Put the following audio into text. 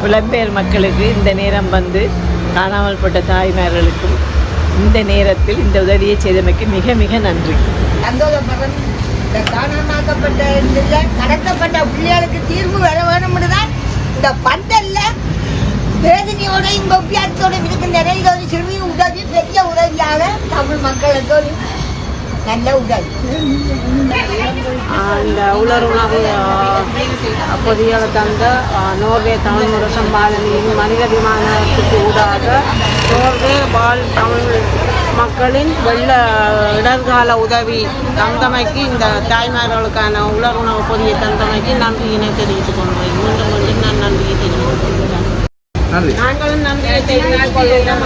புலம்பெயர் மக்களுக்கு இந்த நேரம் வந்து காணாமல் போட்ட தாய்மார்களுக்கும் இந்த நேரத்தில் இந்த உதவியை செய்தமைக்கு மிக மிக நன்றி. சந்தோஷப்படுறேன் இந்த காணாமாக்கப்பட்ட இதுல கடத்தப்பட்ட பிள்ளைகளுக்கு தீர்வு வர வேணும்னு தான் இந்த பந்தல்ல வேதனையோட இந்த ஒப்பியாத்தோட இருக்கின்ற ஒரு சிறிய உதவி பெரிய உதவியாக தமிழ் மக்களுக்கு ஒரு நல்ல உதவி. இந்த உலருணவு பொதியோட தந்த நோர்வே தமிழ் முரசம் பாலனியின் மனித விமானத்துக்கு ஊடாக நோர்வே வாழ் தமிழ் மக்களின் வெள்ள இடர்கால உதவி தந்தமைக்கு இந்த தாய்மார்களுக்கான உலருணவு பொதியை தந்தமைக்கு நன்றியினை தெரிவித்துக் கொள்வேன் மீண்டும் மீண்டும் நான் நன்றியை தெரிவித்துக் கொள்கிறேன். நாங்களும் நன்றியை தெரிவித்துக் கொள்கிறோம்.